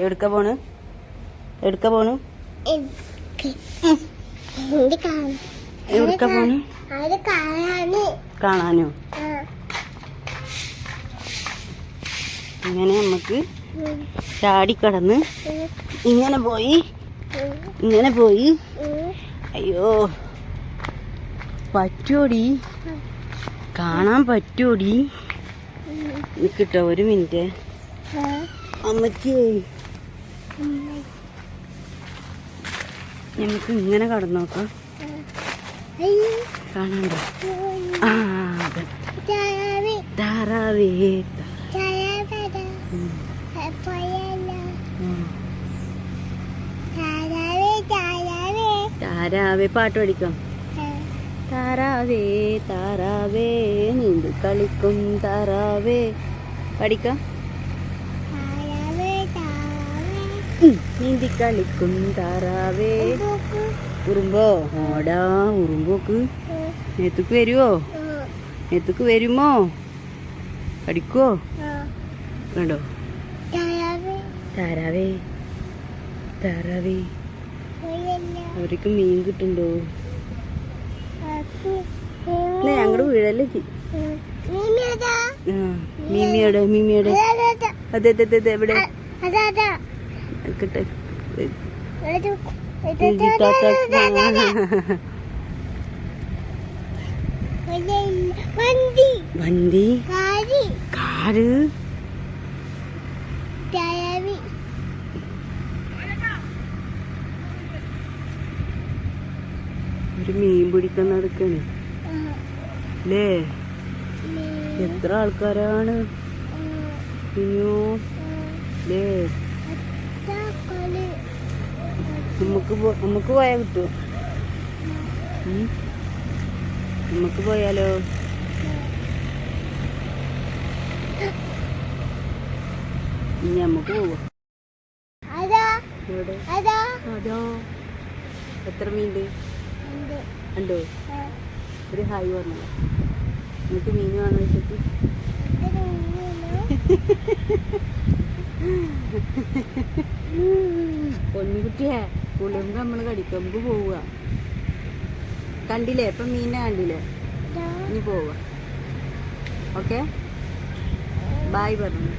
എവിടുക്ക പോണ് എവിടുക്ക പോണു എവിടുക്ക പോണു കാണാന്. ഇങ്ങനെ നമുക്ക്. ചാടിക്കടന്ന്. ഇങ്ങനെ പോയി. ഇങ്ങനെ പോയി. അയ്യോ പറ്റോടി കാണാൻ പറ്റോടി. നിൽക്കട്ടോ ഒരു മിനിറ്റ് ആ. നമുക്ക് ഇങ്ങനെ കടന്നു നോക്കാം. കാണാണ്ടോ. ആ. താരാവേ പാട്ട് പഠിക്കാം താരാവേ താറാവേ നീന്തി കളിക്കും താറാവേ പഠിക്കാം നീന്തി കളിക്കും താറാവേ. ഉറുമ്പോ ഓടാ ഉറുമ്പോക്ക്. നേത്തുക്ക് വരുവോ. നേത്തുക്ക് വരുമോ ആ. കണ്ടോ. താറാവേ താറാവേ. അവർക്ക് മീൻ കിട്ടുണ്ടോ ഞങ്ങടെ അല്ലേ വീഴല്ലേ മീമിയുടെ മീമിയുടെ അതാ, അതാ. അതെ എവിടെ. കിട്ടെ. വണ്ടി. വണ്ടി? കാറ്. ഒരു മീൻ പിടിക്കാൻ നടക്കാണ്. അല്ലേ എത്ര ആൾക്കാരാണ്? പിന്നെയോ അല്ലേ നമുക്ക് നമുക്ക് പോയാൽ കിട്ടുമോ നമുക്ക് പോയാലോ? ഇനി നമുക്ക് പോവാം. അതാ. എത്ര മീനുണ്ട്? ഉണ്ട്. ഒരു ഹായ് പറഞ്ഞു നമുക്ക് മീൻ വേണം വെച്ചിട്ട്? പൊന്നുകുട്ടിയെ പുളിമ്പ് നമ്മൾ കടിക്കുമ്പ് പോവുക. കണ്ടില്ലേ? ഇപ്പം മീനെ കണ്ടില്ലേ. ഇനി പോവുക. ഓക്കെ? ബായ് പറഞ്ഞു.